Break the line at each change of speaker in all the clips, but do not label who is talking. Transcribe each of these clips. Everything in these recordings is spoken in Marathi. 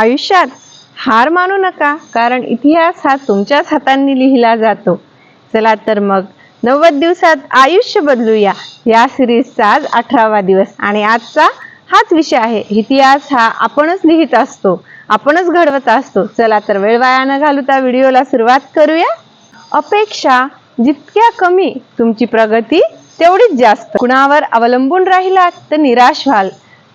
आयुष्यात हार मानू नका कारण इतिहास हा तुमच्याच हातांनी लिहिला जातो. चला तर मग नव्वद दिवसात आयुष्य बदलूया. या सिरीजचा आज अठरावा दिवस. आणि आजचा हाच विषय आहे. इतिहास हा आपणच लिहित असतो आपणच घडवत असतो. चला तर वेळ वाया न घालवता व्हिडिओला सुरुवात करूया. अपेक्षा जितक्या कमी तुमची प्रगती तेवढीच जास्त. कुणावर अवलंबून राहिलात तर निराश व्हाल.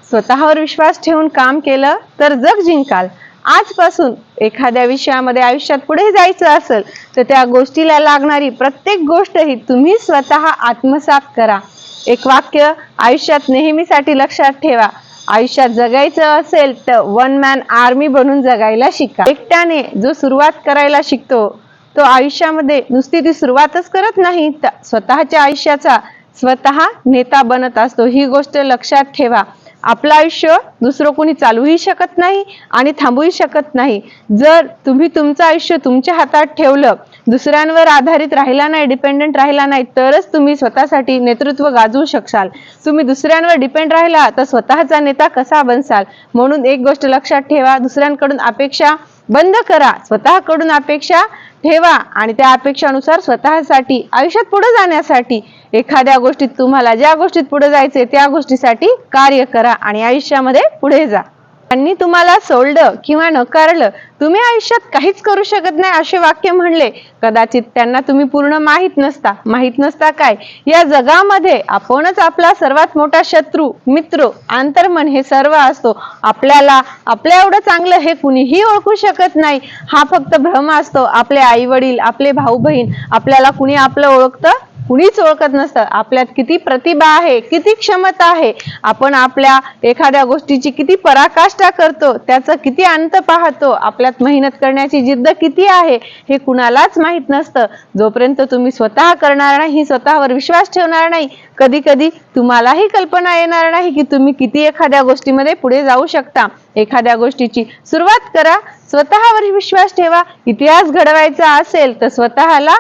स्वतःवर विश्वास ठेवून काम केलं तर जग जिंकाल. आजपासून एखाद्या विषयामध्ये आयुष्यात पुढे जायचं असेल तर त्या गोष्टीला लागणारी प्रत्येक गोष्ट ही तुम्ही स्वतः आत्मसात करा. एक वाक्य आयुष्यात नेहमीसाठी लक्षात ठेवा. आयुष्यात जगायचं असेल तर वन मॅन आर्मी बनून जगायला शिका. एकट्याने जो सुरुवात करायला शिकतो तो आयुष्यामध्ये नुसती ती सुरुवातच करत नाही तर स्वतःच्या आयुष्याचा स्वतः नेता बनत असतो. ही गोष्ट लक्षात ठेवा. आपलं आयुष्य दुसरं कोणी चालूही शकत नाही आणि थांबूही शकत नाही. जर तुम्ही तुमचं आयुष्य तुमच्या हातात ठेवलं दुसऱ्यांवर आधारित राहिला नाही डिपेंडंट राहिला नाही तरच तुम्ही स्वतःसाठी नेतृत्व गाजवू शकाल तुम्ही दुसऱ्यांवर डिपेंड राहिला तर स्वतःचा नेता कसा बनसाल? म्हणून एक गोष्ट लक्षात ठेवा दुसऱ्यांकडून अपेक्षा बंद करा. स्वतःकडून अपेक्षा ठेवा आणि त्या अपेक्षानुसार स्वतःसाठी आयुष्यात पुढे जाण्यासाठी एखाद्या गोष्टीत तुम्हाला ज्या गोष्टीत पुढे जायचे त्या गोष्टीसाठी कार्य करा आणि आयुष्यामध्ये पुढे जा. त्यांनी तुम्हाला सोडलं किंवा नकारलं तुम्ही आयुष्यात काहीच करू शकत नाही असे वाक्य म्हणले. कदाचित त्यांना तुम्ही पूर्ण माहीत नसता. माहीत नसता काय? या जगामध्ये आपणच आपला सर्वात मोठा शत्रू मित्र आंतरमन हे सर्व असतो. आपल्याला आपल्या एवढं चांगलं हे कुणीही ओळखू शकत नाही. हा फक्त भ्रम असतो. आपले आई वडील आपले भाऊ बहीण आपल्याला कुणी आपलं ओळखतं कुणीच ओळखत नसतं. आपल्यात किती प्रतिभा आहे किती क्षमता आहे आपण आपल्या एखाद्या गोष्टीची किती पराकाष्ठा करतो त्याचं किती अंत पाहतो आपल्यात मेहनत करण्याची जिद्द किती आहे हे कुणालाच माहीत नसतं. जोपर्यंत तुम्ही स्वतः करणार नाही स्वतःवर विश्वास ठेवणार नाही कधी कधी तुम्हालाही कल्पना येणार नाही की तुम्ही किती एखाद्या गोष्टीमध्ये पुढे जाऊ शकता. एखाद्या गोष्टीची सुरुवात करा स्वतःवर विश्वास ठेवा. इतिहास घडवायचा असेल तर स्वतःला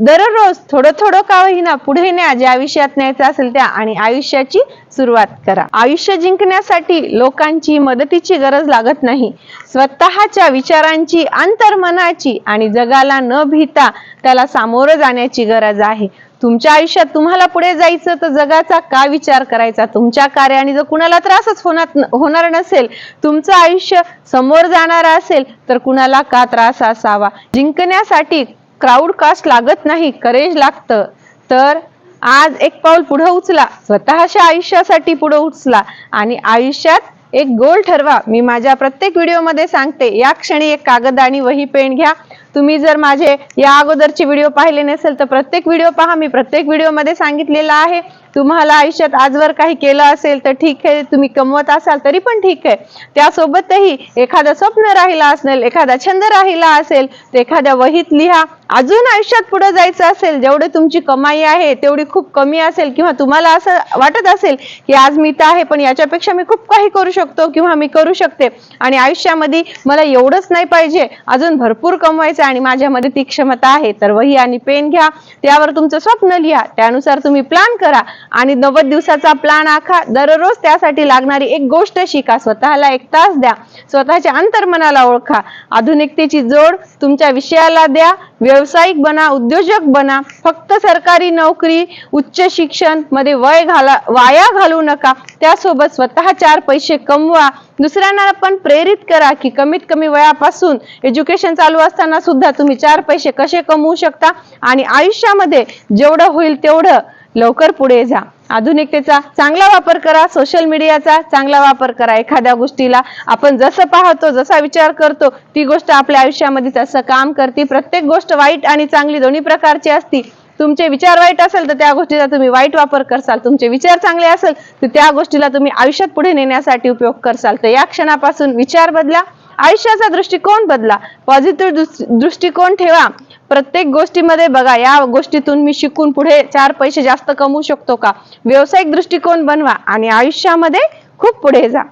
दररोज थोडं थोडं का होईना पुढे न्या ज्या आयुष्यात न्यायचं असेल त्या आणि आयुष्याची सुरुवात करा. आयुष्य जिंकण्यासाठी लोकांची मदतीची गरज लागत नाही. स्वतःच्या विचारांची अंतर्मनाची आणि जगाला न भिता त्याला सामोरं जाण्याची गरज आहे. तुमच्या आयुष्यात तुम्हाला पुढे जायचं तर जगाचा का विचार करायचा? तुमच्या कार्याने जर कुणाला त्रासच होणार होणार नसेल तुमचं आयुष्य समोर जाणार असेल तर कुणाला का त्रास असावा? जिंकण्यासाठी क्राऊड कास्ट लागत नाही करेज लागतं. तर आज एक पाऊल पुढे उचला स्वतःच्या आयुष्यासाठी पुढे उचला आणि आयुष्यात एक गोल ठरवा. मी माझ्या प्रत्येक व्हिडिओमध्ये सांगते या क्षणी एक कागद आणि वही पेन घ्या. तुम्ही जर माझे या अगोदरचे व्हिडिओ पाहिले नसेल तर प्रत्येक व्हिडिओ पहा. मी प्रत्येक व्हिडिओमध्ये सांगितलेला आहे. तुम्हाला आयुष्यात आजवर काही केलं असेल तर ठीक आहे तुम्ही कमवत असाल तरी पण ठीक आहे. त्यासोबतही एखादं स्वप्न राहिला असेल एखादा छंद राहिला असेल तर एखाद्या वहीत लिहा. अजून आयुष्यात पुढे जायचं असेल जेवढे तुमची कमाई आहे तेवढी खूप कमी असेल किंवा तुम्हाला असं वाटत असेल की आज मी तर आहे पण याच्यापेक्षा मी खूप काही करू शकतो किंवा मी करू शकते. आणि आयुष्यामध्ये मला एवढंच नाही पाहिजे अजून भरपूर कमवायचं आणि माझ्यामध्ये ती क्षमता आहे. तर वही आणि पेन घ्या त्यावर तुमचं स्वप्न लिहा त्यानुसार तुम्ही प्लॅन करा. आणि नव्वद दिवसाचा प्लान आखा. दररोज त्यासाठी लागणारी एक गोष्ट शिका. स्वतःला एक तास द्या. स्वतःच्या अंतर्मनाला ओळखा. आधुनिकतेची जोड तुमच्या विषयाला द्या. व्यावसायिक बना उद्योजक बना. फक्त सरकारी नोकरी उच्च शिक्षणमध्ये वय घाला वाया घालू नका. त्यासोबत स्वतः चार पैसे कमवा. दुसऱ्यांना पण प्रेरित करा की कमीत कमी वयापासून एज्युकेशन चालू असताना सुद्धा तुम्ही चार पैसे कसे कमवू शकता? आणि आयुष्यामध्ये जेवढं होईल तेवढं लवकर पुढे जा. आधुनिकतेचा चांगला वापर करा सोशल मीडियाचा चांगला वापर करा एखाद्या गोष्टीला. आपण जसं पाहतो जसा विचार करतो ती गोष्ट आपल्या आयुष्यामध्ये तसं काम करते. प्रत्येक गोष्ट वाईट आणि चांगली दोन्ही प्रकारची असती. तुमचे विचार वाईट असेल तर त्या गोष्टीचा तुम्ही वाईट वापर करसाल. तुमचे विचार चांगले असेल तर त्या गोष्टीला तुम्ही आयुष्यात पुढे नेण्यासाठी उपयोग करसाल. तर या क्षणापासून विचार बदला. आयुष्याचा दृष्टिकोन बदला. पॉझिटिव्ह दृष्टिकोन ठेवा. प्रत्येक गोष्टीमध्ये बघा या गोष्टीतून मी शिकून पुढे चार पैसे जास्त कमवू शकतो का? व्यावसायिक दृष्टिकोन बनवा आणि आयुष्यामध्ये खूप पुढे जा.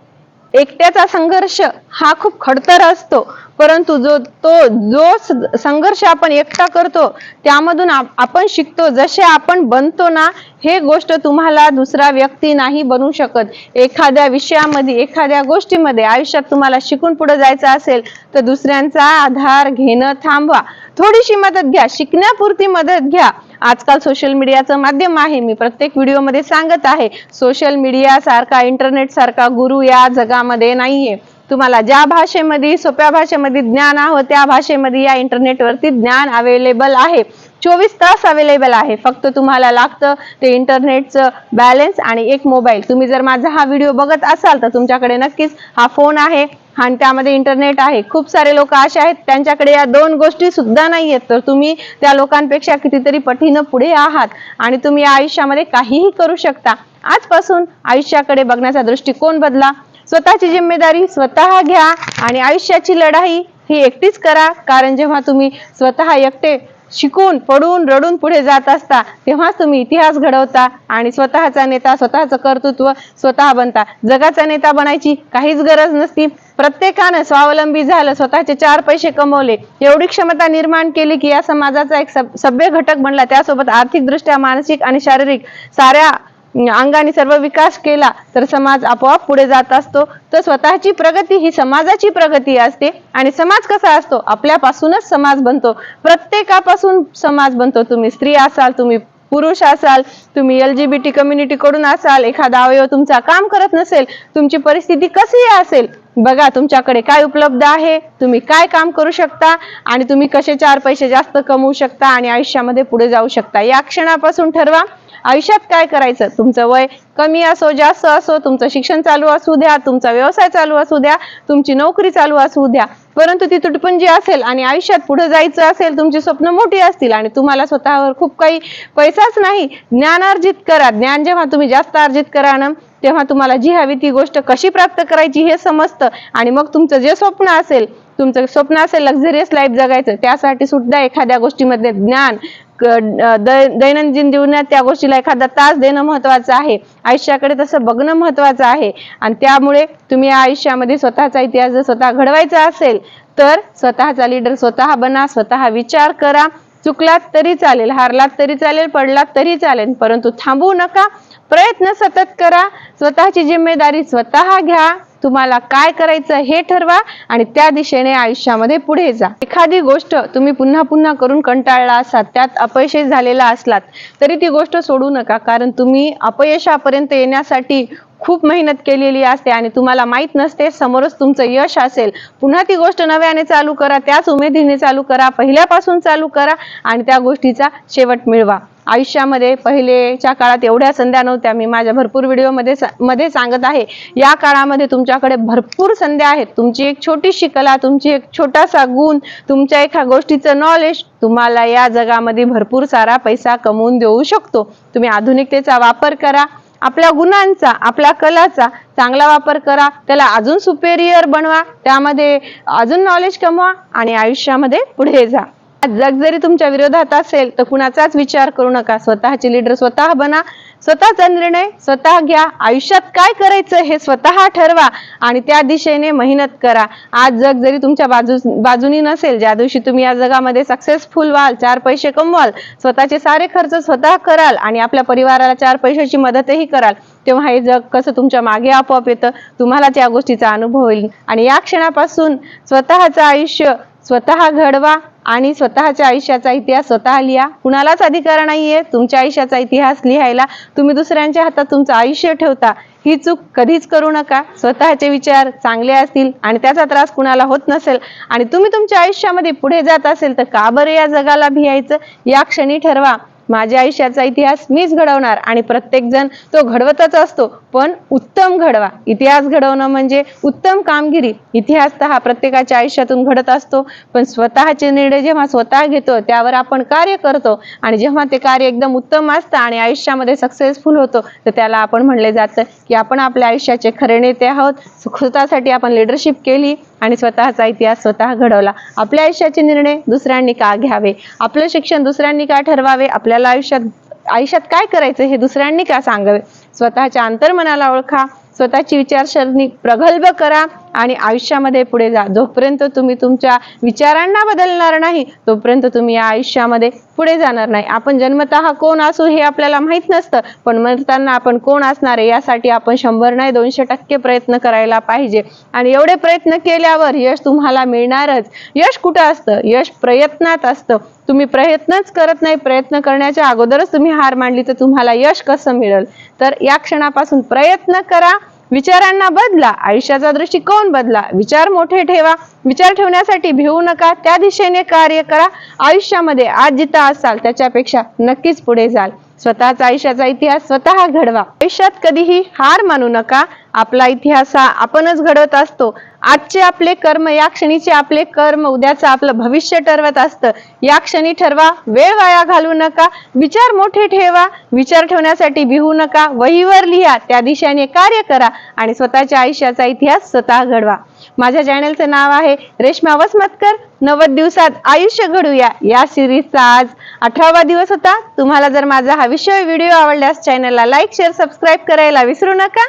एकट्याचा संघर्ष हा खूप खडतर असतो. परंतु जो तो जो संघर्ष आपण एकटा करतो त्यामधून आपण शिकतो. जसे आपण बनतो ना हे गोष्ट तुम्हाला दुसरा व्यक्ती नाही बनवू शकत. एखाद्या विषयामध्ये एखाद्या गोष्टीमध्ये आयुष्यात तुम्हाला शिकून पुढे जायचं असेल तर दुसऱ्यांचा आधार घेणं थांबवा. थोडीशी मदत घ्या. शिकण्यापुरती मदत घ्या. आजकाल सोशल मीडियाचं माध्यम आहे. मी प्रत्येक व्हिडिओमध्ये सांगत आहे. सोशल मीडिया सारखा इंटरनेट सारखा गुरु या जगामध्ये नाहीये. तुम्हाला ज्या भाषेमध्ये सोप्या भाषेमध्ये ज्ञान हवं त्या भाषेमध्ये या इंटरनेटवरती ज्ञान अवेलेबल आहे. चोवीस तास अवेलेबल आहे. फक्त तुम्हाला लागतं ते इंटरनेटचं बॅलन्स आणि एक मोबाईल तुम्ही जर माझा हा व्हिडिओ बघत असाल तर तुमच्याकडे नक्कीच हा फोन आहे आणि त्यामध्ये इंटरनेट आहे. खूप सारे लोक असे आहेत त्यांच्याकडे या दोन गोष्टी सुद्धा नाही आहेत तर तुम्ही त्या लोकांपेक्षा कितीतरी पटीनं पुढे आहात आणि तुम्ही या आयुष्यामध्ये काहीही करू शकता. आजपासून आयुष्याकडे बघण्याचा दृष्टिकोन बदला. स्वतःची जिम्मेदारी स्वतः घ्या आणि आयुष्याची लढाई ही एकटीच करा. कारण जेव्हा तुम्ही स्वतः एकटे शिकून पडून रडून पुढे जात असता तेव्हाच तुम्ही इतिहास घडवता आणि स्वतःचा नेता स्वतःचं कर्तृत्व स्वतः बनता. जगाचा नेता बनायची काहीच गरज नसती. प्रत्येकानं स्वावलंबी झालं स्वतःचे चार पैसे कमवले एवढी क्षमता निर्माण केली की या समाजाचा एक सभ्य घटक बनला. त्यासोबत आर्थिकदृष्ट्या मानसिक आणि शारीरिक साऱ्या अंगाने सर्व विकास केला तर समाज आपोआप पुढे जात असतो. तर स्वतःची प्रगती ही समाजाची प्रगती असते आणि समाज कसा असतो? आपल्यापासूनच समाज बनतो. प्रत्येकापासून समाज बनतो. तुम्ही स्त्री असाल तुम्ही पुरुष असाल तुम्ही L G B T community कडून असाल एखादा अवयव तुमचा काम करत नसेल तुमची परिस्थिती कशी असेल? बघा तुमच्याकडे काय उपलब्ध आहे? तुम्ही काय काम करू शकता? आणि तुम्ही कसे चार पैसे जास्त कमवू शकता आणि आयुष्यामध्ये पुढे जाऊ शकता? या क्षणापासून ठरवा. आयुष्यात काय करायचं? तुमचं वय कमी असो जास्त असो तुमचं शिक्षण चालू असू द्या तुमचा व्यवसाय चालू असू द्या तुमची नोकरी चालू असू द्या. परंतु ती तुटपुंजी असेल आणि आयुष्यात पुढे जायचं असेल तुमची स्वप्न मोठी असतील आणि तुम्हाला स्वतःवर खूप काही पैसाच नाही ज्ञान अर्जित करा. ज्ञान जेव्हा तुम्ही जास्त अर्जित करा ना तेव्हा तुम्हाला जी हवी ती गोष्ट कशी प्राप्त करायची हे समजतं. आणि मग तुमचं जे स्वप्न असेल तुमचं स्वप्न असेल लक्झरियस लाईफ जगायचं त्यासाठी सुद्धा एखाद्या गोष्टीमध्ये ज्ञान दैनंदिन जीवनात त्या गोष्टीला एखादा तास देणं महत्वाचं आहे. आयुष्याकडे तसं बघणं महत्वाचं आहे. आणि त्यामुळे तुम्ही या आयुष्यामध्ये स्वतःचा इतिहास जर स्वतः घडवायचा असेल तर स्वतःचा लीडर स्वतः बना स्वतः विचार करा. चुकलात तरी चालेल हारलात तरी चालेल पडलात तरी चालेल परंतु थांबू नका. प्रयत्न सतत करा. स्वतःची जिम्मेदारी स्वतः घ्या. तुम्हाला काय करायचं हे ठरवा आणि त्या दिशेने आयुष्यामध्ये पुढे जा. एखादी गोष्ट तुम्ही पुन्हा पुन्हा करून कंटाळला असाल त्यात अपयशी झालेला असलात तरी ती गोष्ट सोडू नका. कारण तुम्ही अपयशापर्यंत येण्यासाठी खूप मेहनत केलेली असते आणि तुम्हाला माहीत नसते समोरच तुमचं यश असेल. पुन्हा ती गोष्ट नव्याने चालू करा त्याच उमेदीने चालू करा पहिल्यापासून चालू करा आणि त्या गोष्टीचा शेवट मिळवा. आयुष्यामध्ये पहिलेच्या काळात एवढ्या संध्या नव्हत्या. मी माझ्या भरपूर व्हिडिओमध्ये मध्ये सांगत आहे. या काळामध्ये तुमच्याकडे भरपूर संध्या आहेत. तुमची एक छोटीशी कला तुमची एक छोटासा गुण तुमच्या एका गोष्टीचं नॉलेज तुम्हाला या जगामध्ये भरपूर सारा पैसा कमवून देऊ शकतो. तुम्ही आधुनिकतेचा वापर करा. आपल्या गुणांचा आपल्या कलाचा चांगला वापर करा. त्याला अजून सुपेरियर बनवा. त्यामध्ये अजून नॉलेज कमवा आणि आयुष्यामध्ये पुढे जा. जग जरी तुमच्या विरोधात असेल तर कुणाचाच विचार करू नका. स्वतःचे लीडर स्वतः बना स्वतःचा निर्णय स्वतः घ्या. आयुष्यात काय करायचं हे स्वतः ठरवा आणि त्या दिशेने मेहनत करा. आज जग जरी तुमच्या बाजू बाजूनी नसेल ज्या दिवशी तुम्ही या जगामध्ये सक्सेसफुल व्हाल चार पैसे कमवाल स्वतःचे सारे खर्च स्वतः कराल आणि आपल्या परिवाराला चार पैशाची मदतही कराल तेव्हा हे जग कसं तुमच्या मागे आपोआप येतं? तुम्हाला त्या गोष्टीचा अनुभव होईल आणि या क्षणापासून स्वतःचं आयुष्य स्वतः घडवा आणि स्वतःच्या आयुष्याचा इतिहास स्वतः लिहा. कुणालाच अधिकार नाहीये. तुमच्या आयुष्याचा इतिहास लिहायला तुम्ही दुसऱ्यांच्या हातात तुमचं आयुष्य ठेवता. ही चूक कधीच करू नका. स्वतःचे विचार चांगले असतील आणि त्याचा त्रास कुणाला होत नसेल आणि तुम्ही तुमच्या आयुष्यामध्ये पुढे जात असेल तर का बरं या जगाला भियायचं? या क्षणी ठरवा. माझ्या आयुष्याचा इतिहास मीच घडवणार आणि प्रत्येक जण तो घडवतच असतो. पण उत्तम घडवा. इतिहास घडवणं म्हणजे उत्तम कामगिरी. इतिहास तर हा प्रत्येकाच्या आयुष्यातून घडत असतो पण स्वतःचे निर्णय जेव्हा स्वतः घेतो त्यावर आपण कार्य करतो आणि जेव्हा ते कार्य एकदम उत्तम असतं आणि आयुष्यामध्ये सक्सेसफुल होतो तर त्याला आपण म्हणले जातं की आपण आपल्या आयुष्याचे खरे नेते आहोत. स्वतःसाठी आपण लिडरशिप केली आणि स्वतःचा इतिहास स्वतः घडवला. आपल्या आयुष्याचे निर्णय दुसऱ्यांनी का घ्यावे? आपलं शिक्षण दुसऱ्यांनी का ठरवावे? आपल्याला आयुष्यात आयुष्यात काय करायचं हे दुसऱ्यांनी का सांगावे? स्वतःच्या अंतर्मनाला ओळखा स्वतःची विचारसरणी प्रगल्भ करा. आणि आयुष्यामध्ये पुढे जा. जोपर्यंत तुम्ही तुमच्या विचारांना बदलणार नाही तोपर्यंत तुम्ही या आयुष्यामध्ये पुढे जाणार नाही. आपण जन्मतः कोण असू हे आपल्याला माहीत नसतं पण मरताना आपण कोण असणार आहे यासाठी आपण शंभर नाही दोनशे टक्के प्रयत्न करायला पाहिजे. आणि एवढे प्रयत्न केल्यावर यश तुम्हाला मिळणारच. यश कुठं असतं? यश प्रयत्नात असतं. तुम्ही प्रयत्नच करत नाही प्रयत्न करण्याच्या अगोदरच तुम्ही हार मांडली तर तुम्हाला यश कसं मिळेल? तर या क्षणापासून प्रयत्न करा. विचारांना बदला आयुष्याचा दृष्टिकोन बदला. विचार मोठे ठेवा. विचार ठेवण्यासाठी भिवू नका. त्या दिशेने कार्य करा. आयुष्यामध्ये आज जिथं असाल त्याच्यापेक्षा नक्कीच पुढे जाल. स्वतःचा आयुष्याचा इतिहास स्वतः घडवा. आयुष्यात कधीही हार मानू नका. आपला इतिहास हा आपणच घडवत असतो. आजचे आपले कर्म या क्षणीचे आपले कर्म उद्याचं आपलं भविष्य ठरवत असतं. या क्षणी ठरवा वेळ वाया घालू नका. विचार मोठे ठेवा. विचार ठेवण्यासाठी भिवू नका. वहीवर लिहा. त्या दिशेने कार्य करा आणि स्वतःच्या आयुष्याचा इतिहास स्वतः घडवा. माझ्या चॅनलचं नाव आहे रेश्मा वसमतकर. नव्वद दिवसात आयुष्य घडूया. या सिरीजचा आज अठरावा दिवस होता. तुम्हाला जर माझा हा विषय व्हिडिओ आवडल्यास चॅनलला लाईक शेअर सबस्क्राईब करायला विसरू नका.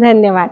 धन्यवाद.